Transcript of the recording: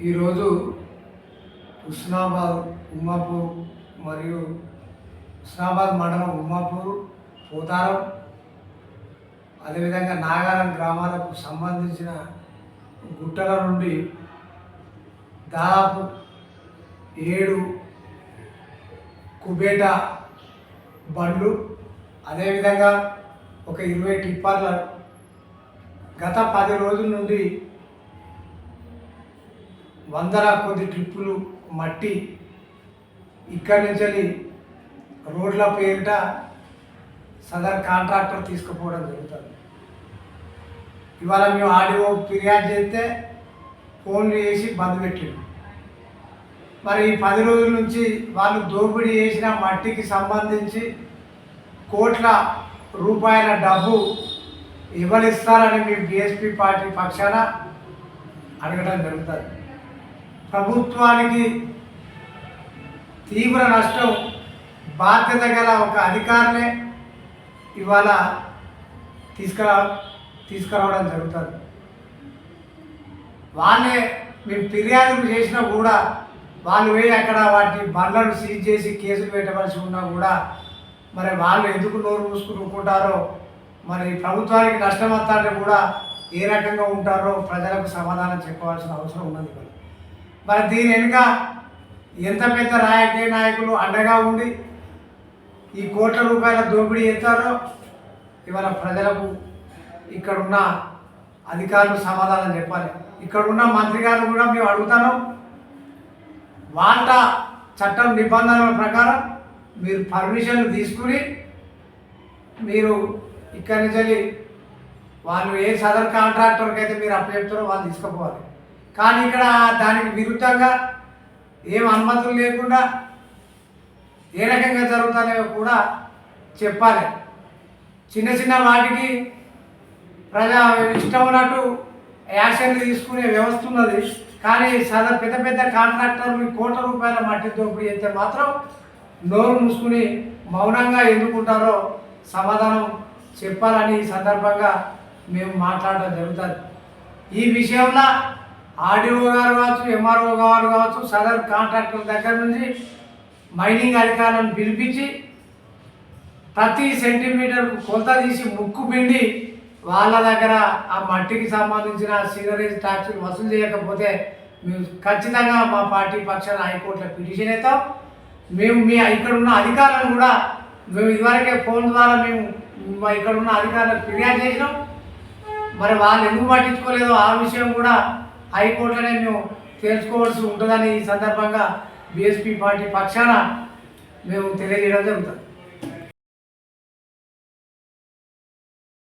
ఈరోజు హుస్నాబాద్ ఉమ్మాపూర్ మరియు హుస్నాబాద్ మండలం ఉమ్మాపూర్ పోతారం అదేవిధంగా నాగారం గ్రామాలకు సంబంధించిన గుట్టల నుండి దాదాపు ఏడు కుబేటా బండ్లు అదేవిధంగా ఒక ఇరవై టిప్పర్ల గత పది రోజుల నుండి వందల కొద్ది ట్రిప్పులు మట్టి ఇక్కడి నుంచి వెళ్ళి రోడ్ల పేరిట సదర్ కాంట్రాక్టర్ తీసుకుపోవడం జరుగుతుంది. ఇవాళ మేము ఆడియో ఫిర్యాదు చేస్తే ఫోన్లు చేసి బంద్ పెట్టిండు. మరి ఈ పది రోజుల నుంచి వాళ్ళు దోపిడీ చేసిన మట్టికి సంబంధించి కోట్ల రూపాయల డబ్బు ఇవ్వలిస్తారని మేము బీఎస్పీ పార్టీ పక్షాన అడగడం జరుగుతుంది. ప్రభుత్వానికి తీవ్ర నష్టం బాధ్యత గల ఒక అధికారులే ఇవాళ తీసుకురా తీసుకురావడం జరుగుతుంది. వాళ్ళే మేము ఫిర్యాదులు చేసినా కూడా వాళ్ళు పోయి అక్కడ వాటి బండ్లను సీజ్ చేసి కేసులు పెట్టవలసి ఉన్నా కూడా మరి వాళ్ళు ఎందుకు నోరు మూసుకుని ఊరుకుంటారో మరి ప్రభుత్వానికి నష్టం వస్తాంటే కూడా ఏ రకంగా ఉంటారో ప్రజలకు సమాధానం చెప్పవలసిన అవసరం ఉన్నది మరి దీని వెనుక ఎంత పెద్ద రాజకీయ నాయకులు అండగా ఉండి ఈ కోట్ల రూపాయల దోపిడీ చేస్తారో ఇవాళ ప్రజలకు ఇక్కడున్న అధికారులు సమాధానం చెప్పాలి. ఇక్కడున్న మంత్రి గారు కూడా మేము అడుగుతాను. వాటా చట్టం నిబంధనల ప్రకారం మీరు పర్మిషన్లు తీసుకుని మీరు ఇక్కడి నుంచి వెళ్ళి వాళ్ళు ఏ సదర్ కాంట్రాక్టర్కి అయితే మీరు అప్పు చెప్తారో వాళ్ళు తీసుకుపోవాలి. కానీ ఇక్కడ దానికి విరుద్ధంగా ఏం అనుమతులు లేకుండా ఏ రకంగా జరుగుతాయో కూడా చెప్పాలి. చిన్న చిన్న వాటికి ప్రజా ఇష్టం ఉన్నట్టు యాక్షన్లు తీసుకునే వ్యవస్థ ఉన్నది. కానీ సదా పెద్ద పెద్ద కాంట్రాక్టర్లు కోట్ల రూపాయల మట్టి దోపిడీ అయితే మాత్రం నోరు మూసుకుని మౌనంగా ఎందుకుంటారో సమాధానం చెప్పాలని ఈ సందర్భంగా మేము మాట్లాడడం జరుగుతుంది. ఈ విషయంలో ఆర్డీఓ గారు కావచ్చు ఎంఆర్ఓ గారు కావచ్చు సదర్ కాంట్రాక్టర్ దగ్గర నుంచి మైనింగ్ అధికారులను పిలిపించి ప్రతి సెంటీమీటర్కు కొలత తీసి ముక్కు పిండి వాళ్ళ దగ్గర ఆ మట్టికి సంబంధించిన సీనరీస్ ట్యాక్సులు వసూలు చేయకపోతే మేము ఖచ్చితంగా మా పార్టీ పక్షాన హైకోర్టులో పిటిషన్ అవుతాం మేము మీ ఇక్కడ ఉన్న అధికారులను కూడా మేము ఇదివరకే ఫోన్ ద్వారా మేము మా ఇక్కడ ఉన్న అధికారులకు ఫిర్యాదు చేసినాం. మరి వాళ్ళు ఎందుకు పట్టించుకోలేదో ఆ విషయం కూడా హైకోర్టులోనే మేము తెలుసుకోవాల్సి ఉంటుందని ఈ సందర్భంగా బీఎస్పీ పార్టీ పక్షాన మేము తెలియజేయడం జరుగుతుంది.